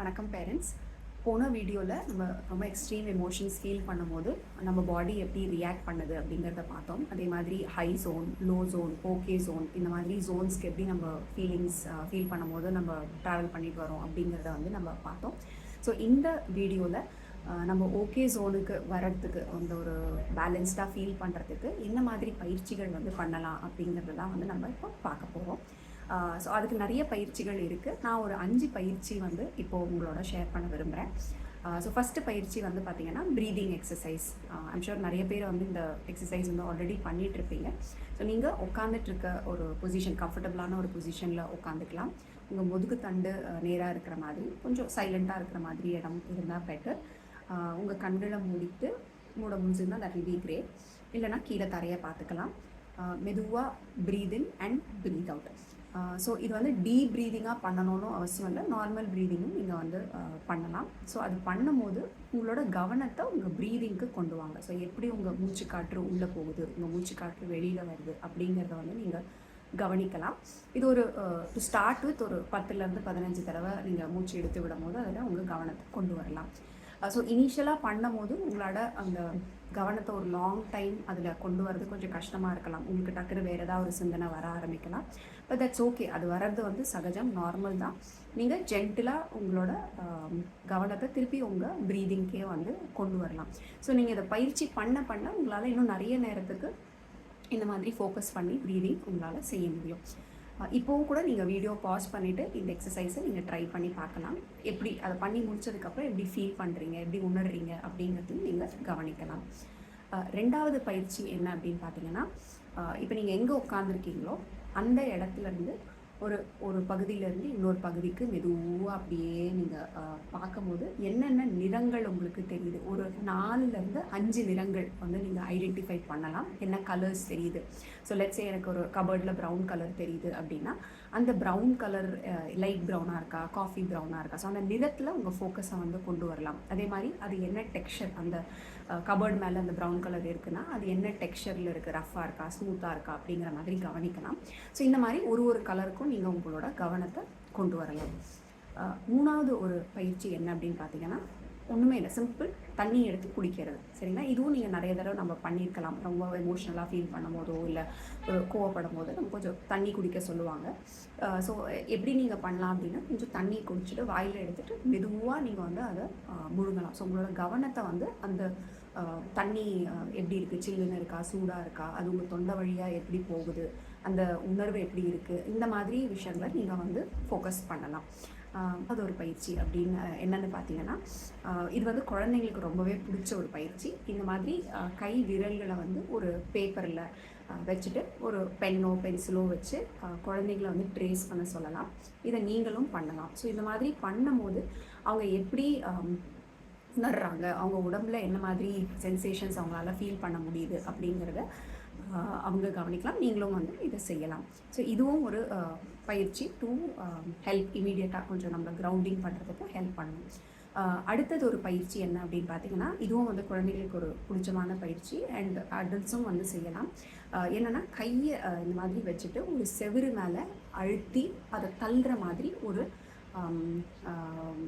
வணக்கம் பேரண்ட்ஸ் போன வீடியோவில் நம்ம ரொம்ப எக்ஸ்ட்ரீம் எமோஷன்ஸ் ஃபீல் பண்ணும்போது நம்ம பாடி எப்படி ரியாக்ட் பண்ணுது அப்படிங்கிறத பார்த்தோம். அதே மாதிரி high zone low zone okay zone இந்த மாதிரி ஜோன்ஸ்க்கு எப்படி நம்ம ஃபீலிங்ஸ் ஃபீல் பண்ணும்போது நம்ம ட்ராவல் பண்ணிட்டு வரோம் அப்படிங்கிறத வந்து நம்ம பார்த்தோம். ஸோ இந்த வீடியோவில் நம்ம ஓகே ஜோனுக்கு வர்றதுக்கு அந்த ஒரு பேலன்ஸ்டாக ஃபீல் பண்ணுறதுக்கு என்ன மாதிரி பயிற்சிகள் வந்து பண்ணலாம் அப்படிங்கிறதெல்லாம் வந்து நம்ம இப்போ பார்க்க போகிறோம் ஸோ அதுக்கு நிறைய பயிற்சிகள் இருக்குது நான் ஒரு அஞ்சு பயிற்சி வந்து இப்போது உங்களோட ஷேர் பண்ண விரும்புகிறேன் ஸோ ஃபஸ்ட்டு பயிற்சி வந்து பார்த்திங்கன்னா ப்ரீதிங் எக்ஸசைஸ் ஐம் ஷூர் நிறைய பேர் வந்து இந்த எக்ஸசைஸ் வந்து ஆல்ரெடி பண்ணிகிட்ருப்பீங்க ஸோ நீங்கள் உட்காந்துட்டு இருக்க ஒரு பொசிஷன் கம்ஃபர்டபுளான ஒரு பொசிஷனில் உட்காந்துக்கலாம் உங்கள் முதுகு தண்டு நேராக இருக்கிற மாதிரி கொஞ்சம் சைலண்ட்டாக இருக்கிற மாதிரி இடம் இருந்தால் பெட்டர் உங்கள் கண்களை மூடிட்டு மூட முடிஞ்சிருந்தால் தட் வில் பி கிரேட் இல்லைனா கீழே தரையை பார்த்துக்கலாம். மெதுவாக breathe in and breathe out so இது வந்து டீப் ப்ரீதிங்காக பண்ணணும்னு அவசியம் இல்லை. நார்மல் ப்ரீதிங்கும் நீங்கள் வந்து பண்ணலாம். ஸோ அது பண்ணும்போது உங்களோட கவனத்தை உங்கள் ப்ரீதிங்க்கு கொண்டு வாங்க. ஸோ எப்படி உங்கள் மூச்சு காற்று உள்ளே போகுது உங்கள் மூச்சு காற்று வெளியில் வருது அப்படிங்கிறத வந்து நீங்கள் கவனிக்கலாம். இது ஒரு டு ஸ்டார்ட் வித் ஒரு பத்துலேருந்து பதினஞ்சு தடவை நீங்கள் மூச்சு எடுத்து விடும் போது அதில் உங்கள் கவனத்தை கொண்டு வரலாம். ஸோ இனிஷியலாக பண்ணும் போது உங்களோட அந்த கவனத்தை ஒரு லாங் டைம் அதில் கொண்டு வரது கொஞ்சம் கஷ்டமாக இருக்கலாம். உங்களுக்கு டக்குனு வேறு ஏதாவது ஒரு சிந்தனை வர ஆரம்பிக்கலாம். பட் தட்ஸ் ஓகே அது வர்றது வந்து சகஜம் நார்மல் தான். நீங்கள் ஜென்டிலாக உங்களோட கவனத்தை திருப்பி உங்கள் ப்ரீதிங்க்கே வந்து கொண்டு வரலாம். ஸோ நீங்கள் இதை பயிற்சி பண்ண பண்ண உங்களால் இன்னும் நிறைய நேரத்துக்கு இந்த மாதிரி ஃபோக்கஸ் பண்ணி ப்ரீதிங் உங்களால் செய்ய முடியும். இப்போவும் கூட நீங்கள் வீடியோ பாஸ் பண்ணிவிட்டு இந்த எக்ஸசைஸை நீங்கள் ட்ரை பண்ணி பார்க்கலாம். எப்படி அதை பண்ணி முடிச்சதுக்கப்புறம் எப்படி ஃபீல் பண்ணுறீங்க எப்படி உணர்றீங்க அப்படிங்கிறதையும் நீங்கள் கவனிக்கலாம். ரெண்டாவது பயிற்சி என்ன அப்படின்னு பார்த்தீங்கன்னா இப்போ நீங்கள் எங்கே உட்காந்துருக்கீங்களோ அந்த இடத்துலேருந்து ஒரு ஒரு பகுதியிலேருந்து இன்னொரு பகுதிக்கு மெதுவாக அப்படியே நீங்கள் பார்க்கும்போது என்னென்ன நிறங்கள் உங்களுக்கு தெரியுது? ஒரு நாலுலேருந்து அஞ்சு நிறங்கள் வந்து நீங்கள் ஐடென்டிஃபை பண்ணலாம். என்ன கலர்ஸ் தெரியுது? ஸோ லெட்ஸே எனக்கு ஒரு கபர்டில் ப்ரௌன் கலர் தெரியுது அப்படின்னா அந்த ப்ரௌன் கலர் லைட் ப்ரௌனாக இருக்கா? காஃபி ப்ரௌனாக இருக்கா? ஸோ அந்த நிறத்தில் உங்கள் ஃபோக்கஸை வந்து கொண்டு வரலாம். அதே மாதிரி அது என்ன டெக்ஸ்சர் அந்த கபர்ட் மேலே அந்த ப்ரௌன் கலர் இருக்குன்னா அது என்ன டெக்ஸ்சரில் இருக்குது ரஃப்பாக இருக்கா? ஸ்மூத்தாக இருக்கா? அப்படிங்கிற மாதிரி கவனிக்கலாம். ஸோ இந்த மாதிரி ஒரு ஒரு கலருக்கும் நீங்கள் உங்களோட கவனத்தை கொண்டு வரலாம். மூணாவது ஒரு பயிற்சி என்ன அப்படின்னு பார்த்தீங்கன்னா ஒன்றுமே இல்லை. சிம்பிள் தண்ணி எடுத்து குடிக்கிறது. சரிங்களா? இதுவும் நீங்கள் நிறைய தடவை நம்ம பண்ணியிருக்கலாம். ரொம்ப எமோஷ்னலாக ஃபீல் பண்ணும் போதோ இல்லை கோவப்படும் போது நம்ம கொஞ்சம் தண்ணி குடிக்க சொல்லுவாங்க. ஸோ எப்படி நீங்கள் பண்ணலாம் அப்படின்னா கொஞ்சம் தண்ணி குடிச்சிட்டு வாயில் எடுத்துகிட்டு மெதுவாக நீங்கள் வந்து அதை முழுங்கலாம். ஸோ உங்களோட கவனத்தை வந்து அந்த தண்ணி எப்படி இருக்குது சில்லுன்னு இருக்கா? சூடாக இருக்கா? அது உங்கள் தொண்டை வழியாக எப்படி போகுது? அந்த உணர்வு எப்படி இருக்குது இந்த மாதிரி விஷயங்களை நீங்கள் வந்து ஃபோக்கஸ் பண்ணலாம். அது ஒரு பயிற்சி அப்படின்னு என்னென்னு பார்த்தீங்கன்னா இது வந்து குழந்தைங்களுக்கு ரொம்பவே பிடிச்ச ஒரு பயிற்சி. இந்த மாதிரி கை விரல்களை வந்து ஒரு பேப்பரில் வச்சுட்டு ஒரு பென்னோ பென்சிலோ வச்சு குழந்தைங்கள வந்து ட்ரேஸ் பண்ண சொல்லலாம். இதை நீங்களும் பண்ணலாம். ஸோ இந்த மாதிரி பண்ணும்போது அவங்க எப்படி உணர்றாங்க. அவங்க உடம்புல என்ன மாதிரி சென்சேஷன்ஸ் அவங்களால ஃபீல் பண்ண முடியுது அப்படிங்கிறத அவங்க கவனிக்கலாம். நீங்களும் வந்து இதை செய்யலாம். ஸோ இதுவும் ஒரு பயிற்சி டு ஹெல்ப் இமீடியட்டாக கொஞ்சம் நம்ம கிரவுண்டிங் பண்ணுறதுக்கு ஹெல்ப் பண்ணணும் அடுத்தது ஒரு பயிற்சி என்ன அப்படின்னு பார்த்தீங்கன்னா இதுவும் வந்து குழந்தைகளுக்கு ஒரு பிடிச்சமான பயிற்சி அண்ட் அடல்ட்ஸும் வந்து செய்யலாம். என்னென்னா கையை இந்த மாதிரி வச்சுட்டு ஒரு செவிறு மேலே அழுத்தி அதை தள்ளுற மாதிரி ஒரு Um, um,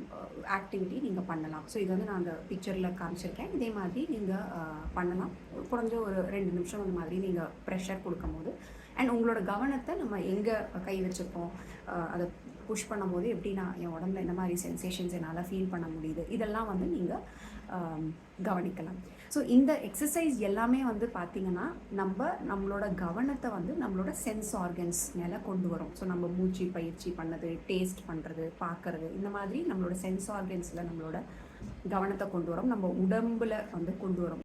ஆக்டிவிட்டி நீங்கள் பண்ணலாம். ஸோ இது வந்து நான் அந்த பிக்சரில் காமிச்சிருக்கேன். இதே மாதிரி நீங்கள் uh, பண்ணலாம். குறைஞ்ச ஒரு ரெண்டு நிமிஷம் அந்த மாதிரி நீங்கள் ப்ரெஷர் கொடுக்கும் போது அண்ட் உங்களோட கவனத்தை நம்ம எங்கே கை வச்சுருக்கோம்? Uh, அதை புஷ் பண்ணும்போது எப்படி நான் என் உடம்புல என்ன மாதிரி சென்சேஷன்ஸ் என்னால் ஃபீல் பண்ண முடியுது. இதெல்லாம் வந்து நீங்கள் கவனிக்கலாம். ஸோ இந்த எக்ஸசைஸ் எல்லாமே வந்து பார்த்திங்கன்னா நம்ம நம்மளோட கவனத்தை வந்து நம்மளோட சென்ஸ் ஆர்கன்ஸ் மேலே கொண்டு வரும். ஸோ நம்ம மூச்சு பயிற்சி பண்ணது டேஸ்ட் பண்ணுறது பார்க்குறது இந்த மாதிரி நம்மளோட சென்ஸ் ஆர்கன்ஸில் நம்மளோட கவனத்தை கொண்டு வரும். நம்ம உடம்பில் வந்து கொண்டு வரோம்.